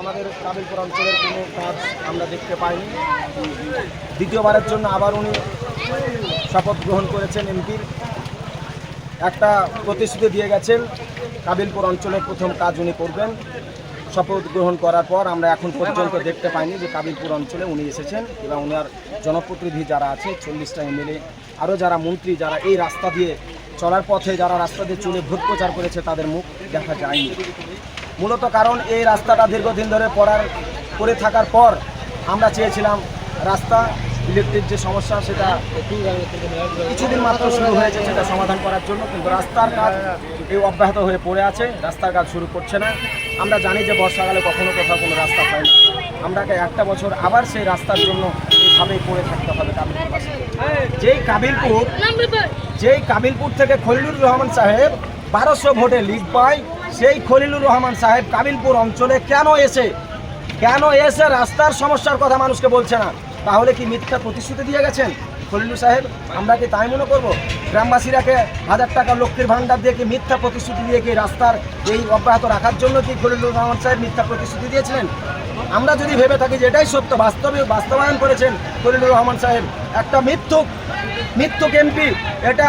আমাদের কাবিলপুর অঞ্চলের কোনো কাজ আমরা দেখতে পাইনি। দ্বিতীয়বারের জন্য আবার উনি শপথ গ্রহণ করেছেন এমপির একটা প্রতিশ্রুতি দিয়ে গেছেন, কাবিলপুর অঞ্চলের প্রথম কাজ উনি করবেন। শপথ গ্রহণ করার পর আমরা এখন পর্যন্ত দেখতে পাইনি যে কাবিলপুর অঞ্চলে উনি এসেছেন এবং ওনার জনপ্রতিনিধি যারা আছে, চল্লিশটা এমএলএ, আরও যারা মন্ত্রী যারা এই রাস্তা দিয়ে চলার পথে, যারা রাস্তা দিয়ে চলে ভোট প্রচার করেছে, তাদের মুখ দেখা যায়নি। মূলত কারণ এই রাস্তাটা দীর্ঘদিন ধরে পড়ার করে থাকার পর আমরা চেয়েছিলাম রাস্তা ইলেকট্রিক যে সমস্যা, সেটা কিছুদিন মাত্র শুরু হয়েছে সেটা সমাধান করার জন্য, কিন্তু রাস্তার কাজ এই অব্যাহত হয়ে পড়ে আছে, রাস্তার কাজ শুরু করছে না। আমরা জানি যে বর্ষাকালে কখনো কোথাও কোনো রাস্তা হয় না। আমরাকে একটা বছর আবার সেই রাস্তার জন্য এইভাবেই পড়ে থাকতে হবে যেই কাবিলপুর যেই কাবিলপুর থেকে খলিলুর রহমান সাহেব বারোশো ভোটে লিড পায়, সেই খলিলুর রহমান সাহেব কাবিলপুর অঞ্চলে কেন এসে কেন এসে রাস্তার সমস্যার কথা মানুষকে বলছে না? তাহলে কি মিথ্যা প্রতিশ্রুতি দিয়ে গেছেন? খলিলু সাহেব, আমরা কি তাই মনে করব? গ্রামবাসীরাকে হাজার টাকা লক্ষ্মীর ভাণ্ডার দিয়ে কি মিথ্যা প্রতিশ্রুতি দিয়ে কি রাস্তার এই অব্যাহত রাখার জন্য কি খলিলুর রহমান সাহেব মিথ্যা প্রতিশ্রুতি দিয়েছিলেন? আমরা যদি ভেবে থাকি যে এটাই সত্য, বাস্তবে বাস্তবায়ন করেছেন খলিলুর রহমান সাহেব, একটা মিথ্যুক মিথ্যুক এমপি, এটা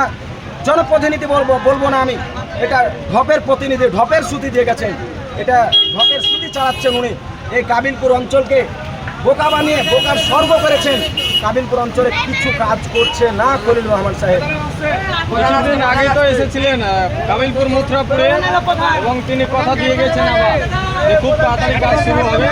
জনপ্রতিনিধি বলব বলব না আমি, এটা ঢপের প্রতিনিধি, ঢপের সুতি দিয়ে গেছেন। এটা ঢপের সুতি চালাচ্ছেন উনি। এই কাবিলপুর অঞ্চলকে বোকা বানিয়ে বোকার স্বর্গ করেছেন। কাবিলপুর অঞ্চলে কিছু কাজ করছে না খলিল রহমান সাহেব। কিছুদিন আগে তো এসেছিলেন কাবিলপুর মথুরাপুরে এবং তিনি কথা দিয়ে গেছেন আবার খুব তাড়াতাড়ি কাজ শুরু হবে।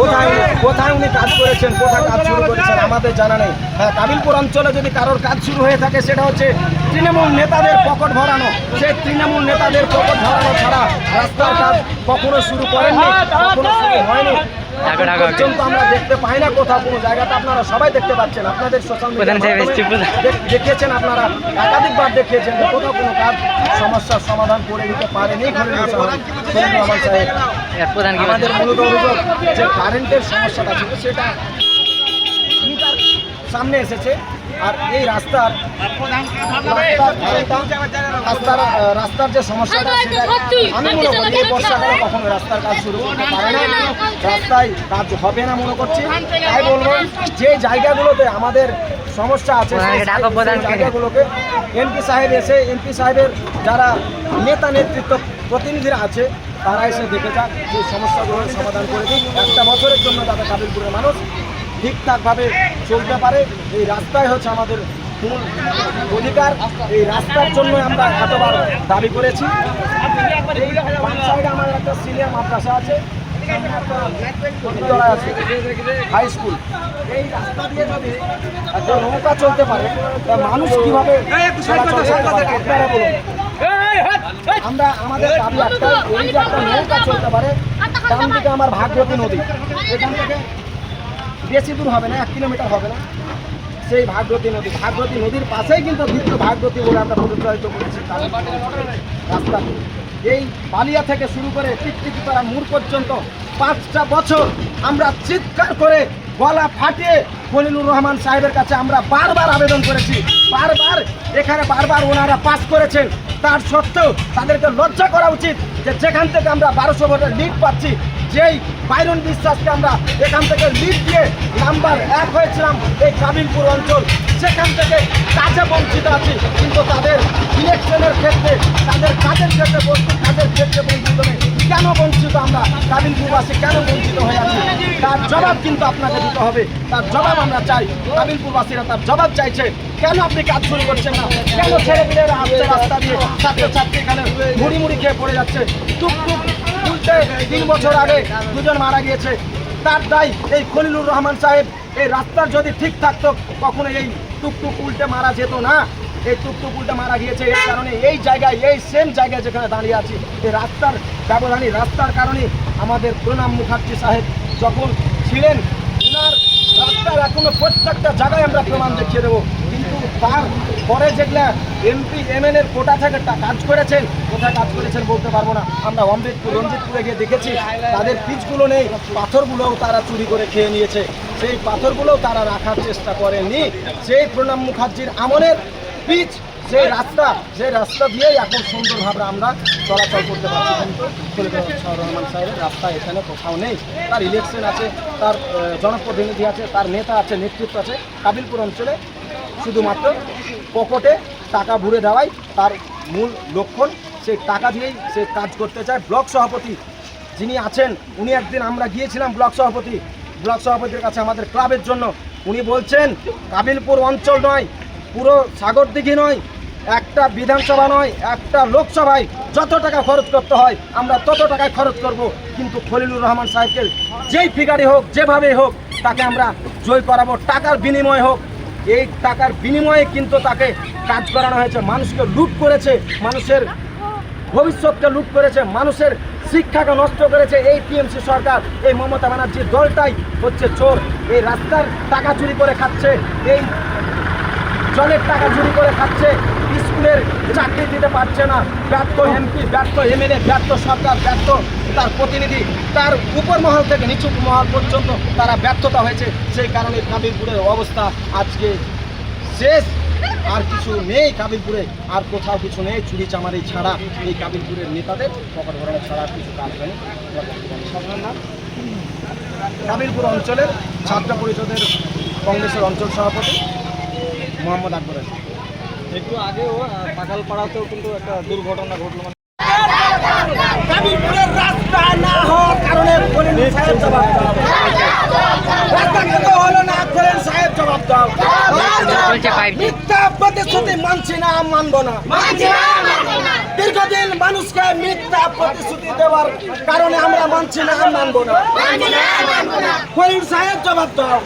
কোথায় কোথায় উনি কাজ করেছেন কোথায় কাজ শুরু করেছেন আমাদের জানা নেই। হ্যাঁ কাবিলপুর অঞ্চলে যদি কারোর কাজ শুরু হয়ে থাকে সেটা হচ্ছে তৃণমূল নেতাদের পকেট ভরানো। সেই তৃণমূল নেতাদের পকেট ভরানো ছাড়া রাস্তার কাজ কখনো শুরু করেননি কখনো শুরু হয়নি। এখন পর্যন্ত আমরা দেখতে পাই না কোথাও কোনো জায়গাতে। আপনারা সবাই দেখতে পাচ্ছেন আপনাদের সোশ্যাল মিডিয়া দেখিয়েছেন আপনারা একাধিকবার দেখিয়েছেন যে কোথাও কোনো কাজ সমস্যার সমাধান করে দিতে পারেনি সাহেব সাহেব আমাদের মূলত অভিযোগ যে কারেন্টের সমস্যাটা ছিল সেটা সামনে এসেছে। আর এই রাস্তার রাস্তার রাস্তার যে সমস্যাটা সেটা আমি মনে করি এই বর্ষাকালে কখনো রাস্তার কাজ শুরু করতে পারে না। রাস্তায় কাজ হবে না মনে করছি। তাই বলব যে জায়গাগুলোতে আমাদের সমস্যা আছে জায়গাগুলোকে এমপি সাহেব এসে এমপি সাহেবের যারা নেতা নেতৃত্ব প্রতিনিধিরা আছে তারা এসে দেখে যাক সেই সমস্যাগুলোর সমাধান করে দিক। একটা বছরের জন্য যাতে কাবিলপুরের মানুষ ঠিকঠাকভাবে চলতে পারে। এই রাস্তায় হচ্ছে আমাদের মূল অধিকার। এই রাস্তার জন্য আমরা এতবার দাবি করেছি। একটা সিনিয়র মাদ্রাসা আছে সামনে বিদ্যালয় আছে হাই স্কুল এই রাস্তা দিয়ে যদি একটা নৌকা চলতে পারে মানুষ কীভাবে চলাচল করতে আপনারা বলুন? আমরা আমাদের দাবি একটাই এই যে একটা নৌকা চলতে পারে ডান দিকে আমার ভাগীরথী নদী। এখান থেকে বেশি দূর হবে না, এক কিলোমিটার হবে না। সেই ভাগীরথী নদী ভাগীরথী নদীর পাশেই কিন্তু দ্বিতীয় ভাগীরথী বলে আমরা প্রতিষ্ঠিত করেছি রাস্তা এই বালিয়া থেকে শুরু করে টিকটিকি টিকটিকিপাড়া মোড় পর্যন্ত পাঁচটা বছর আমরা চিৎকার করে গলা ফাটিয়ে খলিলুর রহমান সাহেবের কাছে আমরা বারবার আবেদন করেছি, বারবার এখানে বারবার ওনারা পাস করেছেন। তার সত্ত্বেও তাদেরকে লজ্জা করা উচিত যে যেখান থেকে আমরা বারোশো ভোটের লিড পাচ্ছি যেই বাইরন বিশ্বাসকে আমরা এখান থেকে লিড দিয়ে নাম্বার এক হয়েছিলাম এই কাবিলপুর অঞ্চল। সেখান থেকে কাজে বঞ্চিত আছি, কিন্তু তাদের ইলেকশনের ক্ষেত্রে, তাদের কাজের ক্ষেত্রে বস্তু কাজের ক্ষেত্রে বঞ্চিত নেই। কেন বঞ্চিত আমরা? কাবিলপুরবাসী কেন বঞ্চিত হয়ে আছি? তার জবাব কিন্তু আপনাকে দিতে হবে। তার জবাব আমরা চাই। কাবিলপুরবাসীরা তার জবাব চাইছে। কেন আপনি কাজ শুরু করছেন না? কেন ছেলে মেয়েরা আসছে রাস্তা দিয়ে? ছাত্রছাত্রী এখানে মুড়ি মুড়ি খেয়ে পড়ে যাচ্ছে। টুকটুক উল্টে তিন বছর আগে দুজন মারা গিয়েছে। তার দায় এই খলিলুর রহমান সাহেব। এই রাস্তার যদি ঠিক থাকতো, কখনো এই টুকটুক উল্টে মারা যেত না। এই টুকটুক উল্টে মারা গিয়েছে এই কারণে এই জায়গায়, এই সেম জায়গায় যেখানে দাঁড়িয়ে আছি। এই রাস্তার ব্যবধানী, রাস্তার কারণে আমাদের প্রণাম মুখার্জি সাহেব যখন ছিলেন ওনার রাস্তার এখনও প্রত্যেকটা জায়গায় আমরা প্রমাণ দেখিয়ে দেবো। কিন্তু তার পরে যেগুলা এমপি, এমএলএ এর কোটা থেকে কাজ করেছেন, কোথায় কাজ করেছেন বলতে পারব না। আমরা অমৃতপুর, রঞ্জিতপুরে গিয়ে দেখেছি, তাদের পিচগুলো নেই, পাথরগুলোও তারা চুরি করে খেয়ে নিয়েছে। সেই পাথরগুলোও তারা রাখার চেষ্টা করেননি। সেই প্রণাম মুখার্জির আমলের পিচ সেই রাস্তা সেই রাস্তা দিয়েই এখন সুন্দরভাবে আমরা চলাচল করতে পারছি। কিন্তু রহমান সাহেবের রাস্তা, এখানে কোথাও নেই। তার ইলেকশন আছে, তার জনপ্রতিনিধি আছে, তার নেতা আছে, নেতৃত্ব আছে কাবিলপুর অঞ্চলে। শুধুমাত্র পকেটে টাকা ভরে দেওয়াই তার মূল লক্ষণ। সেই টাকা দিয়েই সে কাজ করতে চায়। ব্লক সভাপতি যিনি আছেন, উনি একদিন আমরা গিয়েছিলাম ব্লক সভাপতি। ব্লক সভাপতির কাছে আমাদের ক্লাবের জন্য। উনি বলছেন, কাবিলপুর অঞ্চল নয়, পুরো সাগরদিঘি নয় একটা বিধানসভা নয়, একটা লোকসভায় যত টাকা খরচ করতে হয়, আমরা তত টাকায় খরচ করব। কিন্তু খলিলুর রহমান সাহেবকে যেই ফিগারে হোক যেভাবে হোক, তাকে আমরা জয় করাবো। টাকার বিনিময় হোক, এই টাকার বিনিময়ে কিন্তু তাকে কাজ করানো হয়েছে। মানুষকে লুট করেছে, মানুষের ভবিষ্যৎকে লুট করেছে, মানুষের শিক্ষাকে নষ্ট করেছে। এই টিএমসি সরকার, এই মমতা ব্যানার্জির দলটাই হচ্ছে চোর। এই রাস্তার টাকা চুরি করে খাচ্ছে, এই জলের টাকা চুরি করে খাচ্ছে, স্কুলের চাকরি দিতে পারছে না। ব্যর্থ এমপি, ব্যর্থ এমএলএ, ব্যর্থ সরকার, ব্যর্থ তার প্রতিনিধি, তার উপর মহল থেকে নিচু মহল পর্যন্ত তারা ব্যর্থতা হয়েছে। সেই কারণে কাবিরপুরের অবস্থা আজকে শেষ। আর কিছু নেই কাবিরপুরে আর কোথাও কিছু নেই। চুরি চামারি ছাড়া এই কাবিরপুরের নেতাদের পকেট ভরানো ছাড়া আর কিছু কাজ হয়নি। কাবিলপুর অঞ্চলের ছাত্র পরিষদের কংগ্রেসের অঞ্চল সভাপতি মোহাম্মদ আকবর। একটু আগেও আহ, পাখালপাড়াতেও কিন্তু একটা দুর্ঘটনা ঘটলো মানে রাস্তা না হওয়ার কারণে সাহেব জবাব দাও। রাস্তা হলো না সাহেব জবাব দাও। মিথ্যা প্রতিশ্রুতি মানছি না মানবো না। দীর্ঘদিন মানুষকে মিথ্যা প্রতিশ্রুতি দেওয়ার কারণে আমরা মানছি না মানবো না। সাহেব জবাব দাও।